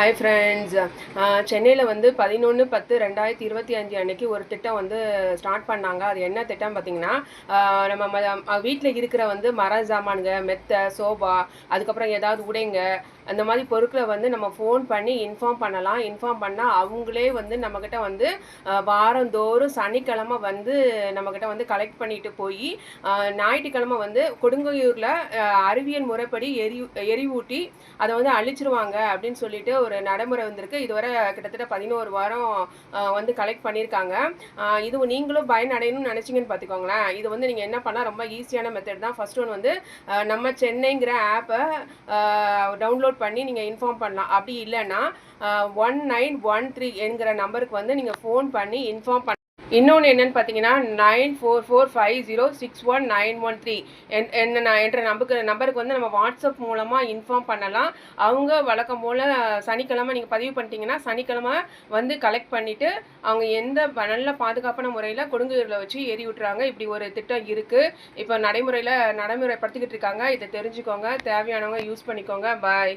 Hi friends சென்னையில் வந்து பதினொன்று பத்து ரெண்டாயிரத்தி இருபத்தி அஞ்சு அன்னைக்கு ஒரு திட்டம் வந்து ஸ்டார்ட் பண்ணாங்க. அது என்ன திட்டம் பார்த்தீங்கன்னா நம்ம வீட்டில் இருக்கிற வந்து மர சாமானுங்க மெத்தை சோபா அதுக்கப்புறம் ஏதாவது உடைங்க அந்த மாதிரி பொருட்களை வந்து நம்ம ஃபோன் பண்ணி இன்ஃபார்ம் பண்ணலாம். இன்ஃபார்ம் பண்ணால் அவங்களே வந்து நம்மக்கிட்ட வந்து வாரந்தோறும் சனிக்கிழமை வந்து நம்மக்கிட்ட வந்து கலெக்ட் பண்ணிட்டு போய் ஞாயிற்றுக்கிழமை வந்து கொடுங்கையூரில் அறிவியல் முறைப்படி எரி எரிவூட்டி அதை வந்து அழிச்சிருவாங்க அப்படின்னு சொல்லிட்டு ஒரு நடைமுறை வந்திருக்கு. இதுவரை கிட்டத்தட்ட பதினோரு வாரம் வந்து கலெக்ட் பண்ணியிருக்காங்க. இது நீங்களும் பயனடையணும்னு நினச்சிங்கன்னு பார்த்துக்கோங்களேன். இது வந்து நீங்கள் என்ன பண்ணால் ரொம்ப ஈஸியான மெத்தட் தான். ஃபர்ஸ்ட் ஒன் வந்து நம்ம சென்னைங்கிற ஆப்பை டவுன்லோட் பண்ணி நீங்கள் இன்ஃபார்ம் பண்ணலாம். அப்படி இல்லைன்னா ஒன் நைன் ஒன் த்ரீ என்கிற நம்பருக்கு வந்து நீங்கள் ஃபோன் பண்ணி இன்ஃபார்ம் பண்ண இன்னொன்று என்னென்னு பார்த்தீங்கன்னா nine four four five zero six one nine one three என் என்ன என்ற நம்பருக்கு நம்பருக்கு வந்து நம்ம வாட்ஸ்அப் மூலமாக இன்ஃபார்ம் பண்ணலாம். அவங்க வழக்கம் போல் சனிக்கிழமை நீங்கள் பதிவு பண்ணிட்டீங்கன்னா சனிக்கிழமை வந்து கலெக்ட் பண்ணிவிட்டு அவங்க எந்த நல்ல பாதுகாப்பான முறையில் கொடுங்குயூரில் வச்சு எரி விட்டுறாங்க. இப்படி ஒரு திட்டம் இருக்குது இப்போ நடைமுறையில் நடைமுறைப்படுத்திக்கிட்டு இருக்காங்க. இதை தெரிஞ்சுக்கோங்க. தேவையானவங்க யூஸ் பண்ணிக்கோங்க. பாய்